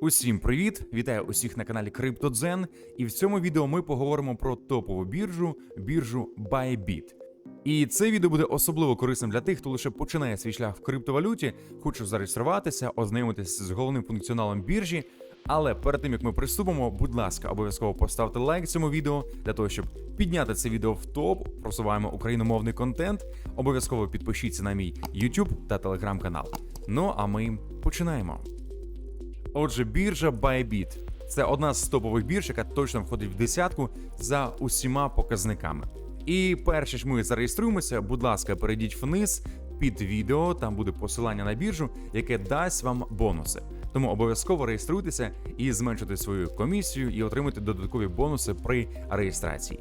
Усім привіт! Вітаю усіх на каналі CryptoZen. І в цьому відео ми поговоримо про топову біржу, біржу Bybit. І це відео буде особливо корисним для тих, хто лише починає свій шлях в криптовалюті, хоче зареєструватися, ознайомитися з головним функціоналом біржі. Але перед тим як ми приступимо, будь ласка, обов'язково поставте лайк цьому відео для того, щоб підняти це відео в топ. Просуваємо україномовний контент. Обов'язково підпишіться на мій YouTube та Telegram канал. Ну а ми починаємо. Отже, біржа Bybit – це одна з топових бірж, яка точно входить в десятку за усіма показниками. І перше ж ми зареєструємося, будь ласка, перейдіть вниз під відео, там буде посилання на біржу, яке дасть вам бонуси. Тому обов'язково реєструйтеся і зменшуйте свою комісію і отримуйте додаткові бонуси при реєстрації.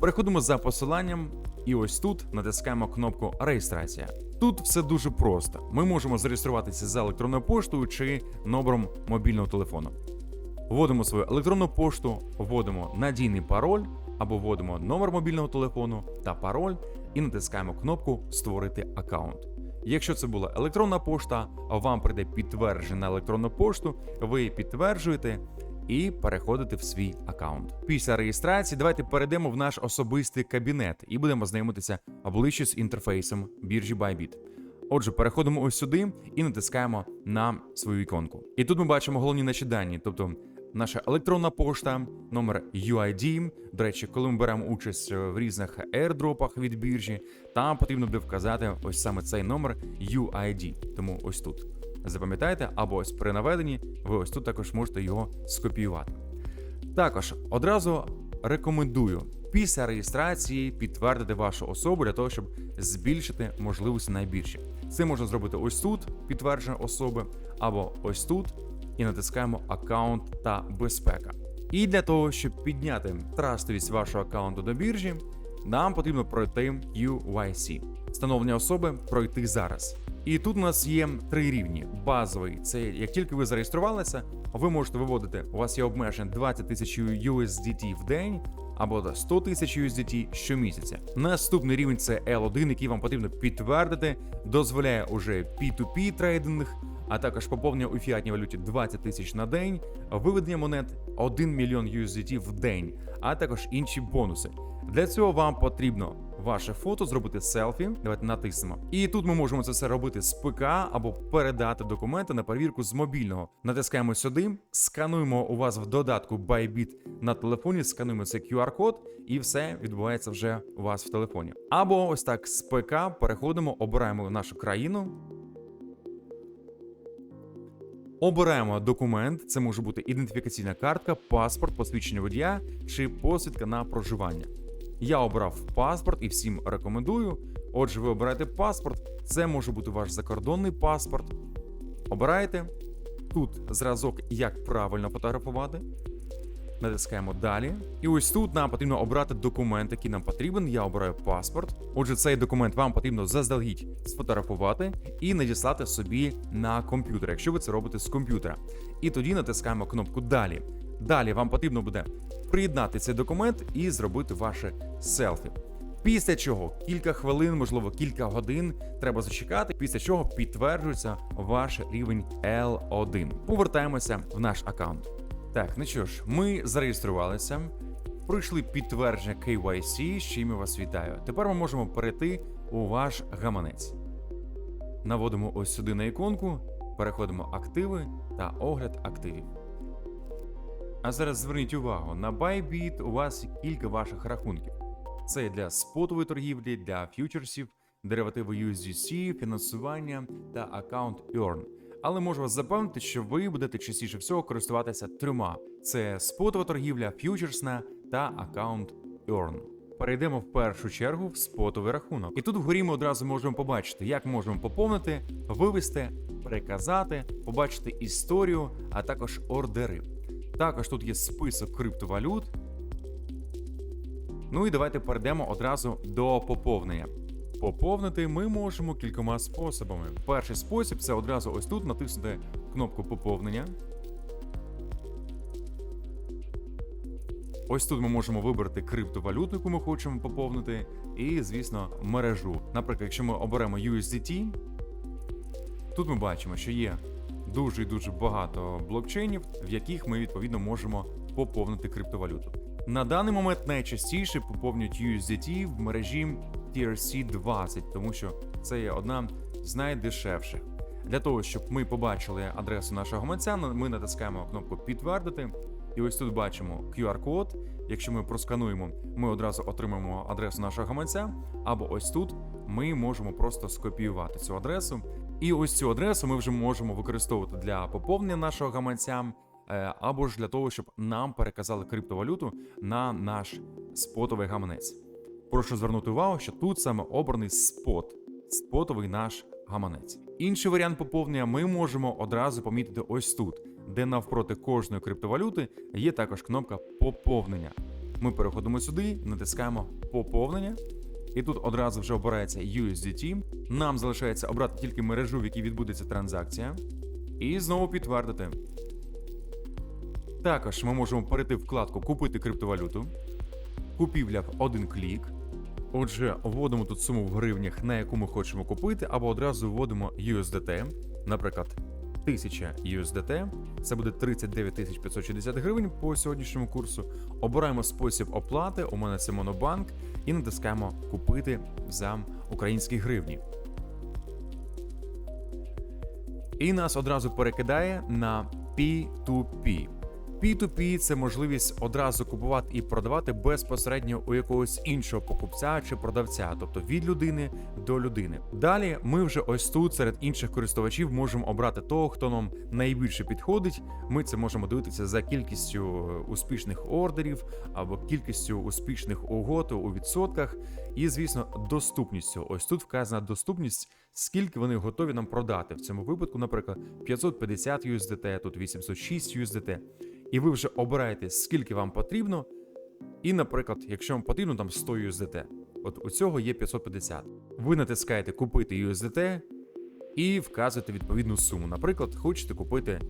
Переходимо за посиланням, і ось тут натискаємо кнопку Реєстрація. Тут все дуже просто. Ми можемо зареєструватися за електронною поштою чи номером мобільного телефону. Вводимо свою електронну пошту, вводимо надійний пароль або вводимо номер мобільного телефону та пароль і натискаємо кнопку Створити аккаунт. Якщо це була електронна пошта, вам прийде підтвердження на електронну пошту, ви підтверджуєте і переходите в свій аккаунт. Після реєстрації давайте перейдемо в наш особистий кабінет і будемо знайомитися обличчя з інтерфейсом біржі Bybit. Отже, переходимо ось сюди і натискаємо на свою іконку. І тут ми бачимо головні наші дані, тобто наша електронна пошта, номер UID. До речі, коли ми беремо участь в різних airdropах від біржі, там потрібно буде вказати ось саме цей номер UID. Тому ось тут. Запам'ятайте, або ось при наведенні ви ось тут також можете його скопіювати. Також одразу рекомендую після реєстрації підтвердити вашу особу для того, щоб збільшити можливості найбільші. Це можна зробити ось тут, підтвердження особи, або ось тут, і натискаємо аккаунт та безпека. І для того, щоб підняти трастовість вашого аккаунту до біржі, нам потрібно пройти QYC. Встановлення особи пройти зараз. І тут у нас є три рівні. Базовий це як тільки ви зареєструвалися, ви можете виводити. У вас є обмеження 20 тисяч USDT в день або 100 тисяч USDT щомісяця. Наступний рівень це L1, який вам потрібно підтвердити, дозволяє уже P2P трейдинг, а також поповнення у фіатній валюті 20 тисяч на день, виведення монет 1 мільйон USDT в день, а також інші бонуси. Для цього вам потрібно ваше фото, зробити селфі. Давайте натиснемо. І тут ми можемо це все робити з ПК або передати документи на перевірку з мобільного. Натискаємо сюди, скануємо у вас в додатку Bybit на телефоні, скануємо цей QR-код, і все відбувається вже у вас в телефоні. Або ось так з ПК переходимо, обираємо нашу країну. Обираємо документ, це може бути ідентифікаційна картка, паспорт, посвідчення водія чи посвідка на проживання. Я обрав паспорт і всім рекомендую. Отже, ви обираєте паспорт, це може бути ваш закордонний паспорт. Обираєте тут зразок, як правильно фотографувати. Натискаємо далі. І ось тут нам потрібно обрати документ, який нам потрібен. Я обираю паспорт. Отже, цей документ вам потрібно заздалегідь сфотографувати і надіслати собі на комп'ютер, якщо ви це робите з комп'ютера. І тоді натискаємо кнопку Далі. Далі вам потрібно буде приєднати цей документ і зробити ваше селфі. Після чого кілька хвилин, можливо, кілька годин треба зачекати, після чого підтверджується ваш рівень L1. Повертаємося в наш аккаунт. Так, ну що ж, ми зареєструвалися, пройшли підтвердження KYC, з чим я вас вітаю. Тепер ми можемо перейти у ваш гаманець. Наводимо ось сюди на іконку, переходимо активи та огляд активів. А зараз зверніть увагу, на Bybit у вас кілька ваших рахунків. Це для спотової торгівлі, для фьючерсів, деривативи USDC, фінансування та аккаунт Earn. Але можу вас запевнити, що ви будете частіше всього користуватися трьома: це спотова торгівля, фьючерсна та аккаунт Earn. Перейдемо в першу чергу в спотовий рахунок. І тут вгорі ми одразу можемо побачити, як можемо поповнити, вивести, переказати, побачити історію, а також ордери. Також тут є список криптовалют. Ну і давайте перейдемо одразу до поповнення. Поповнити ми можемо кількома способами. Перший спосіб це одразу ось тут натиснути кнопку поповнення. Ось тут ми можемо вибрати криптовалюту, яку ми хочемо поповнити, і, звісно, мережу. Наприклад, якщо ми оберемо USDT, тут ми бачимо, що є дуже і дуже багато блокчейнів, в яких ми відповідно можемо поповнити криптовалюту. На даний момент найчастіше поповнюють USDT в мережі TRC20, тому що це є одна з найдешевших. Для того, щоб ми побачили адресу нашого гаманця, ми натискаємо кнопку підтвердити. І ось тут бачимо QR-код. Якщо ми проскануємо, ми одразу отримаємо адресу нашого гаманця. Або ось тут ми можемо просто скопіювати цю адресу. І ось цю адресу ми вже можемо використовувати для поповнення нашого гаманця, е, або ж для того, щоб нам переказали криптовалюту на наш спотовий гаманець. Прошу звернути увагу, що тут саме обраний спот, спотовий наш гаманець. Інший варіант поповнення ми можемо одразу помітити ось тут, де навпроти кожної криптовалюти є також кнопка поповнення. Ми переходимо сюди, натискаємо поповнення, і тут одразу вже обирається USDT. Нам залишається обрати тільки мережу, в якій відбудеться транзакція, і знову підтвердити. Також ми можемо перейти в вкладку Купити криптовалюту, купівля в один клік. Отже, вводимо тут суму в гривнях, на яку ми хочемо купити, або одразу вводимо USDT, наприклад, 1000 USDT, це буде 39 560 гривень по сьогоднішньому курсу. Обираємо спосіб оплати, у мене це Монобанк, і натискаємо Купити за українські гривні. І нас одразу перекидає на P2P. P2P – це можливість одразу купувати і продавати безпосередньо у якогось іншого покупця чи продавця, тобто від людини до людини. Далі ми вже ось тут серед інших користувачів можемо обрати того, хто нам найбільше підходить. Ми це можемо дивитися за кількістю успішних ордерів або кількістю успішних угод у відсотках, і звісно, доступністю. Ось тут вказана доступність, скільки вони готові нам продати. В цьому випадку, наприклад, 550 USDT, тут 806 USDT. І ви вже обираєте, скільки вам потрібно. І, наприклад, якщо вам потрібно там 100 USDT, от у цього є 550. Ви натискаєте купити USDT і вказуєте відповідну суму. Наприклад, хочете купити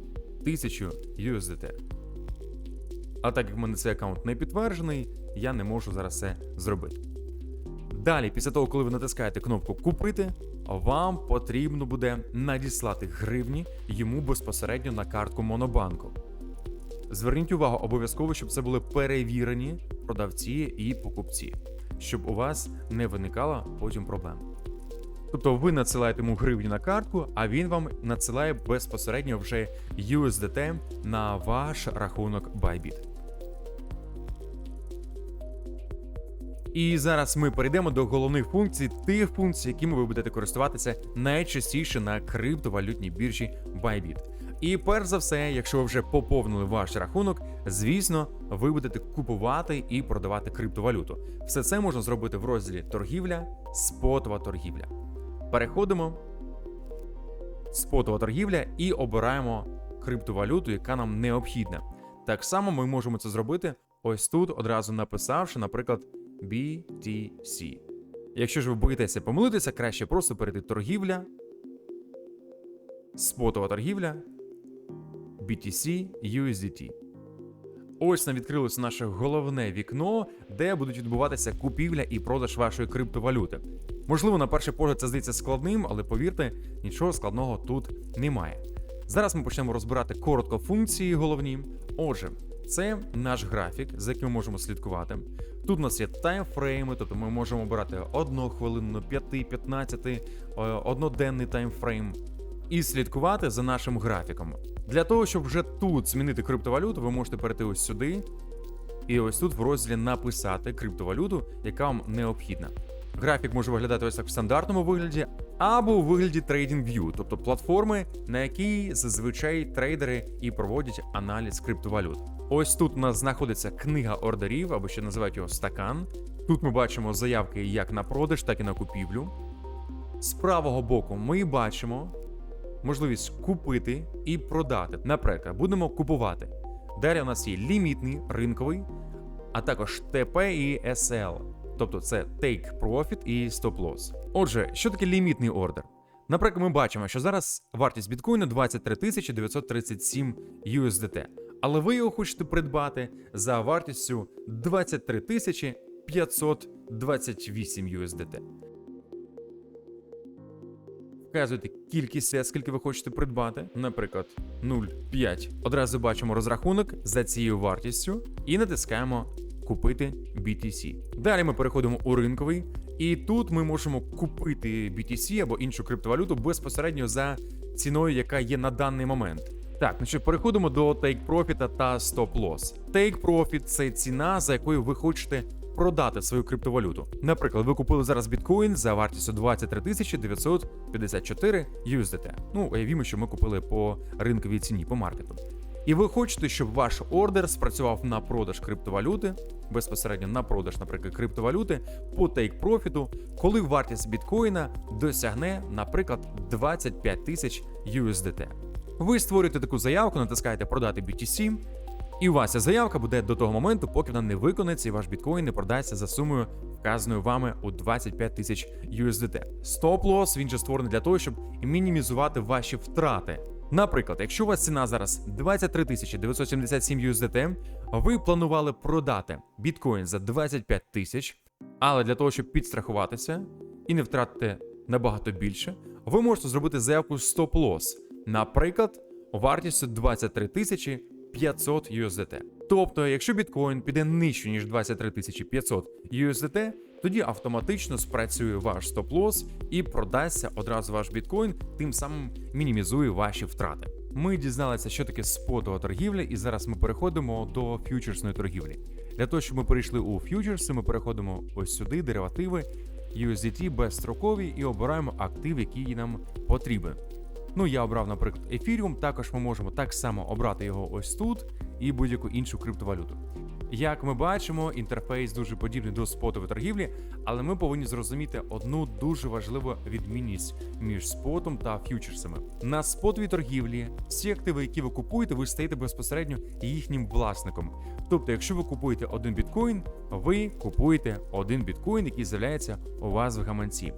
1000 USDT. А так як в мене цей аккаунт не підтверджений, я не можу зараз це зробити. Далі, після того, коли ви натискаєте кнопку Купити, вам потрібно буде надіслати гривні йому безпосередньо на картку Монобанку. Зверніть увагу обов'язково, щоб це були перевірені продавці і покупці, щоб у вас не виникало потім проблем. Тобто ви надсилаєте йому гривні на картку, а він вам надсилає безпосередньо вже USDT на ваш рахунок Bybit. І зараз ми перейдемо до головних функцій, тих функцій, якими ви будете користуватися найчастіше на криптовалютній біржі Bybit. І перш за все, якщо ви вже поповнили ваш рахунок, звісно, ви будете купувати і продавати криптовалюту. Все це можна зробити в розділі торгівля, спотова торгівля. Переходимо спотова торгівля і обираємо криптовалюту, яка нам необхідна. Так само ми можемо це зробити ось тут, одразу написавши, наприклад, BTC. Якщо ж ви боїтеся помилитися, краще просто перейти торгівля, спотова торгівля, BTC USDT. Ось нам відкрилося наше головне вікно, де будуть відбуватися купівля і продаж вашої криптовалюти. Можливо, на перший погляд це здається складним, але повірте, нічого складного тут немає. Зараз ми почнемо розбирати коротко функції головні. Отже, це наш графік, за яким ми можемо слідкувати. Тут у нас є таймфрейми, тобто ми можемо обирати 1 хвилину, 5, 15, е, одноденний таймфрейм і слідкувати за нашим графіком. Для того, щоб вже тут змінити криптовалюту, ви можете перейти ось сюди. І ось тут в розділі написати криптовалюту, яка вам необхідна. Графік може виглядати ось так в стандартному вигляді, або у вигляді TradingView, тобто платформи, на якій зазвичай трейдери і проводять аналіз криптовалют. Ось тут у нас знаходиться книга ордерів, або ще називають його стакан. Тут ми бачимо заявки як на продаж, так і на купівлю. З правого боку ми бачимо можливість купити і продати. Наприклад, будемо купувати. Далі у нас є лімітний ринковий, а також ТП і SL. Тобто це Take Profit і Stop Loss. Отже, що таке лімітний ордер? Наприклад, ми бачимо, що зараз вартість біткоїну 23 937 USDT, але ви його хочете придбати за вартістю 23 528 USDT. Вказуєте кількість сет, скільки ви хочете придбати, наприклад, 0,5. Одразу бачимо розрахунок за цією вартістю і натискаємо купити BTC. Далі ми переходимо у ринковий, і тут ми можемо купити BTC або іншу криптовалюту безпосередньо за ціною, яка є на даний момент. Так, ну що, переходимо до Take Profit та Stop Loss. Take Profit – це ціна, за якою ви хочете продати свою криптовалюту. Наприклад, ви купили зараз біткоін за вартістю 23 тисячі 954 USDT. Ну, уявімо, що ми купили по ринковій ціні по маркету. І ви хочете, щоб ваш ордер спрацював на продаж криптовалюти, безпосередньо на продаж, наприклад, криптовалюти по тейк-профіту, коли вартість біткоїна досягне, наприклад, 25 тисяч USDT. Ви створюєте таку заявку, натискаєте продати BTC, і у вас ця заявка буде до того моменту, поки вона не виконається, і ваш біткоін не продасться за сумою, вказаною вами у 25 тисяч USDT. Стоп-лосс він же створений для того, щоб мінімізувати ваші втрати. Наприклад, якщо у вас ціна зараз 23 тисячі 977 USDT, ви планували продати біткоін за 25 тисяч, але для того, щоб підстрахуватися і не втратити набагато більше, ви можете зробити заявку стоп-лосс, наприклад, вартістю 23 тисячі 500 USDT. Тобто, якщо біткоін піде нижче, ніж 23 500 USDT, тоді автоматично спрацює ваш стоп-лосс і продасться одразу ваш біткоін, тим самим мінімізує ваші втрати. Ми дізналися, що таке спотова торгівля, і зараз ми переходимо до фьючерсної торгівлі. Для того, щоб ми перейшли у фьючерси, ми переходимо ось сюди, деривативи, USDT безстрокові, і обираємо актив, який нам потрібен. Ну, я обрав, наприклад, Ethereum, також ми можемо так само обрати його ось тут і будь-яку іншу криптовалюту. Як ми бачимо, інтерфейс дуже подібний до спотової торгівлі, але ми повинні зрозуміти одну дуже важливу відмінність між спотом та ф'ючерсами. На спотовій торгівлі всі активи, які ви купуєте, ви стаєте безпосередньо їхнім власником. Тобто, якщо ви купуєте один біткоін, ви купуєте один біткоін, який з'являється у вас в гаманці.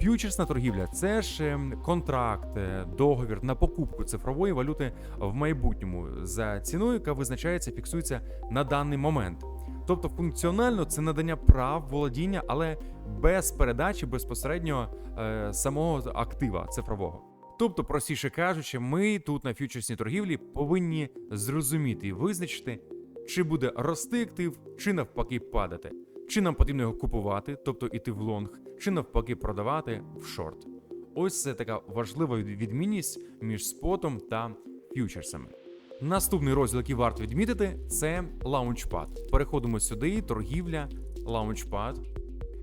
Ф'ючерсна торгівля це ж ем, контракт, е, договір на покупку цифрової валюти в майбутньому за ціною, яка визначається, фіксується на даний момент. Тобто функціонально це надання прав володіння, але без передачі безпосередньо е, самого актива цифрового. Тобто, простіше кажучи, ми тут на фьючерсній торгівлі повинні зрозуміти і визначити, чи буде рости актив, чи навпаки падати. Чи нам потрібно його купувати, тобто іти в лонг, чи навпаки продавати в шорт. Ось це така важлива відмінність між спотом та ф'ючерсами. Наступний розділ, який варто відмітити, це лаунчпад. Переходимо сюди, торгівля, лаунчпад.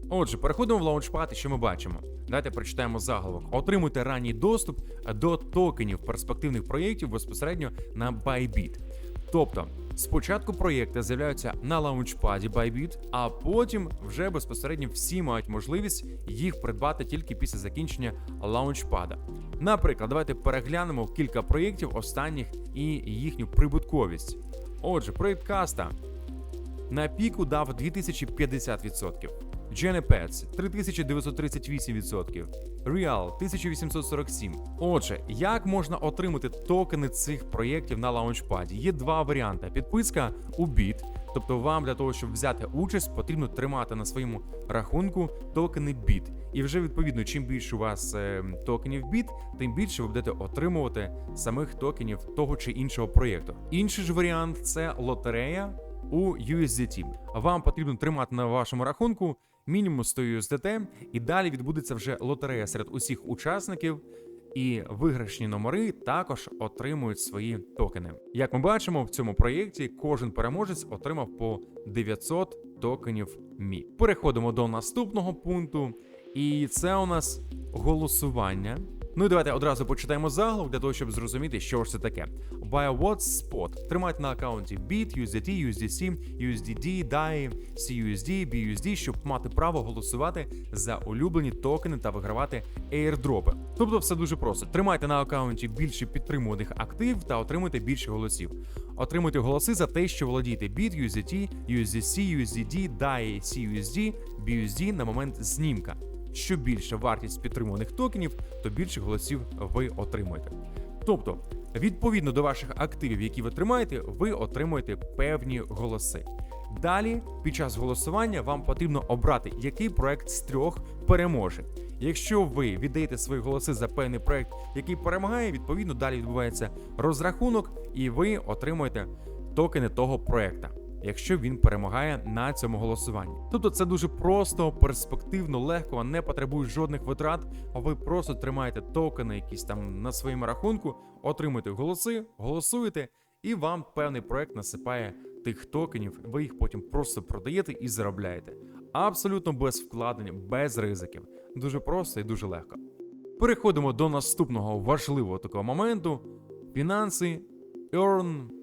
Отже, переходимо в лаунчпад, і що ми бачимо. Давайте прочитаємо заголовок. Отримуйте ранній доступ до токенів перспективних проєктів безпосередньо на Bybit. Тобто, спочатку проєкти з'являються на лаунчпаді Bybit, а потім вже безпосередньо всі мають можливість їх придбати тільки після закінчення лаунчпада. Наприклад, давайте переглянемо кілька проєктів останніх і їхню прибутковість. Отже, проєкт Каста на піку дав 2050%. Genepets 3938%, Real 1847. Отже, як можна отримати токени цих проєктів на лаунчпаді? Є два варіанти: підписка у біт, тобто вам для того, щоб взяти участь, потрібно тримати на своєму рахунку токени біт. І вже відповідно, чим більше у вас е, токенів біт, тим більше ви будете отримувати самих токенів того чи іншого проєкту. Інший ж варіант це лотерея у USDT. Вам потрібно тримати на вашому рахунку мінімум 100 USDT, і далі відбудеться вже лотерея серед усіх учасників. І виграшні номери також отримують свої токени. Як ми бачимо, в цьому проєкті кожен переможець отримав по 900 токенів Мі. Переходимо до наступного пункту, і це у нас голосування. Ну і давайте одразу почитаємо заголовок для того, щоб зрозуміти, що ж це таке. Buy what spot. Тримайте на аккаунті BIT, USDT, USDC, USDD, DAI, CUSD, BUSD, щоб мати право голосувати за улюблені токени та вигравати airdropи. Тобто все дуже просто. Тримайте на аккаунті більше підтримуваних актив та отримуйте більше голосів. Отримуйте голоси за те, що володієте BIT, USDT, USDC, USDD, DAI, CUSD, BUSD на момент знімка. Що більше вартість підтримуваних токенів, то більше голосів ви отримуєте. Тобто, відповідно до ваших активів, які ви тримаєте, ви отримуєте певні голоси. Далі, під час голосування, вам потрібно обрати, який проект з трьох переможе. Якщо ви віддаєте свої голоси за певний проект, який перемагає, відповідно далі відбувається розрахунок, і ви отримуєте токени того проекта. Якщо він перемагає на цьому голосуванні, тобто це дуже просто, перспективно, легко, не потребує жодних витрат. А ви просто тримаєте токени, якісь там на своєму рахунку, отримуєте голоси, голосуєте, і вам певний проект насипає тих токенів. Ви їх потім просто продаєте і заробляєте. Абсолютно без вкладень, без ризиків. Дуже просто і дуже легко. Переходимо до наступного важливого такого моменту: фінанси, earn.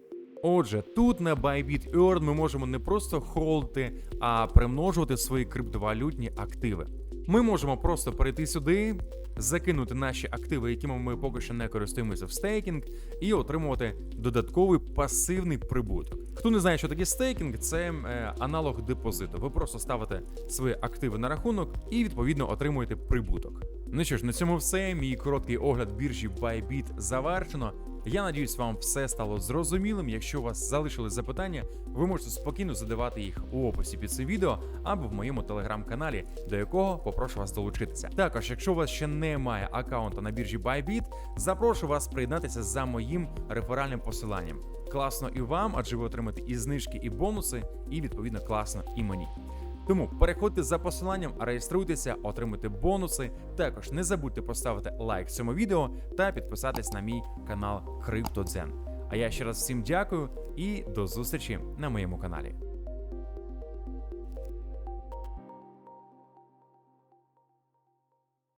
Отже, тут на Bybit Earn ми можемо не просто холдити, а примножувати свої криптовалютні активи. Ми можемо просто перейти сюди, закинути наші активи, якими ми поки що не користуємося в стейкінг, і отримувати додатковий пасивний прибуток. Хто не знає, що таке стейкінг, це е, аналог депозиту. Ви просто ставите свої активи на рахунок і відповідно отримуєте прибуток. Ну що ж, на цьому все. Мій короткий огляд біржі Bybit завершено. Я надіюсь, вам все стало зрозумілим. Якщо у вас залишились запитання, ви можете спокійно задавати їх у описі під цим відео або в моєму телеграм-каналі, до якого попрошу вас долучитися. Також, якщо у вас ще немає аккаунта на біржі Bybit, запрошую вас приєднатися за моїм реферальним посиланням. Класно і вам, адже ви отримаєте і знижки, і бонуси, і відповідно класно і мені. Тому переходьте за посиланням, реєструйтеся, отримуйте бонуси. Також не забудьте поставити лайк цьому відео та підписатись на мій канал CryptoZen. А я ще раз всім дякую і до зустрічі на моєму каналі.